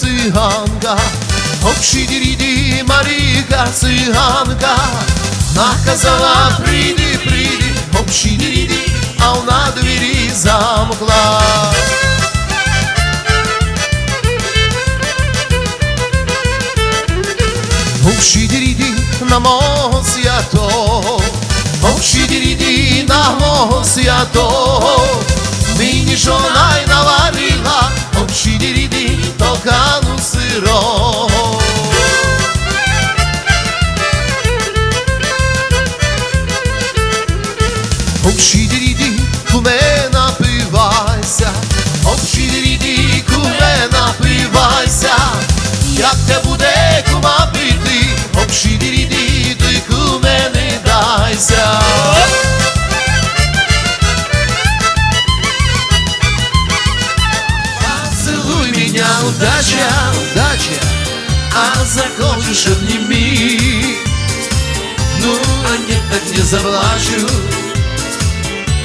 циганка, Общі Маріка циганка, наказала прийди, прийди, общі діді, а вона двері замкла. Общі діді на мого свято, общі діді на мого свято, Нині ж вона й наварила, Sceglieriti, tocca non si rompe Hop şidiridi kume захочешь обними. Ну, а нет, так не заплачу.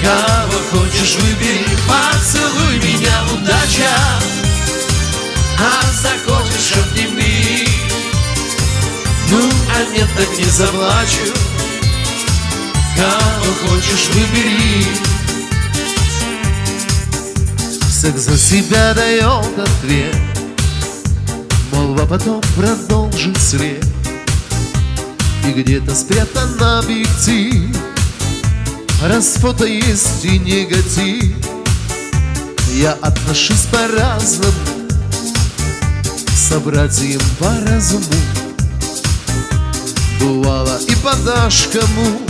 Кого хочешь выбери, поцелуй меня, удача, а захочешь обними. Ну, а нет, так не заплачу. Кого хочешь выбери. Секс за себя дает ответ Молва потом продолжит след И где-то спрятан объектив Раз фото есть и негатив Я отношусь по-разному. Собратьям по разуму Бывало и подашь кому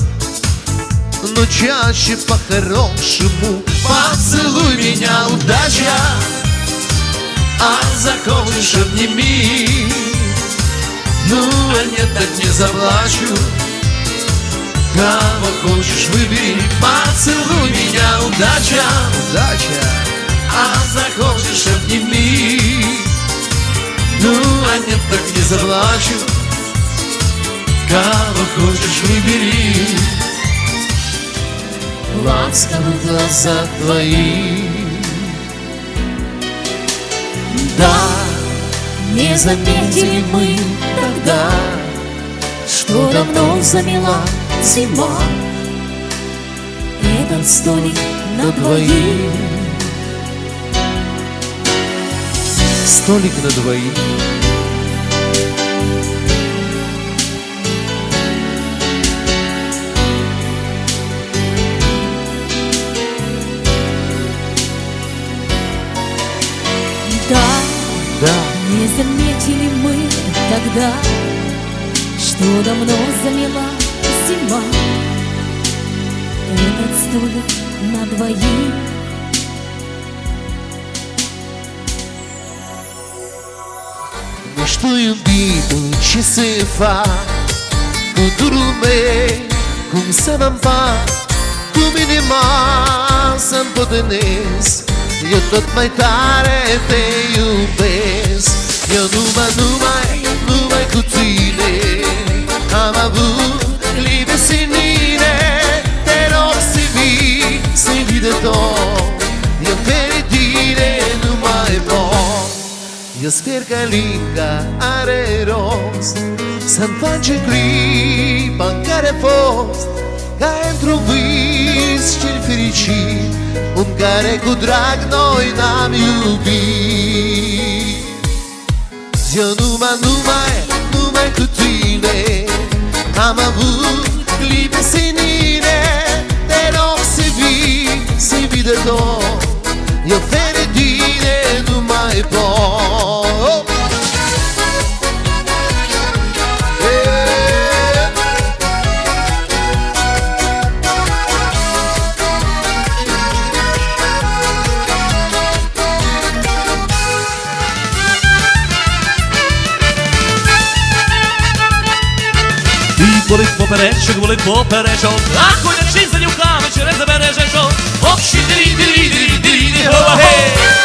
но чаще по-хорошему. Поцелуй меня, удача А захочешь, обними Ну, а нет, так не заплачу. Кого хочешь, выбери Поцелуй меня, удача. Удача. А захочешь, обними Ну, а нет, так не заплачу. Кого хочешь, выбери. Ласковы глаза твои. Да, не заметили мы тогда, Что давно замела зима. Этот столик на двоих Столик на двоих заметили мы тогда, Что давно замела зима. Этот столик на двоих estou indo ci si fa Kudurume Kum se nam pa Kumini ma Sam potenes Eu tot mai tare te iubesc Eu numai, numai, numai cu tine Am avut libe sinine Te rog să vii, să vii de tot. Eu fericire nu mai pot Eu sper că linga are rost Să-mi face clipa în care a fost Ca într-un vis cel fericit În care cu drag noi n-am iubit Eu Radio Numa Numa é, Numa é Kutsui Болить поперечок, болить поперечок, а ходячи за дівками через бережечок. Общі дрі, дрі, дрі, дрі, дрі, гова, гей!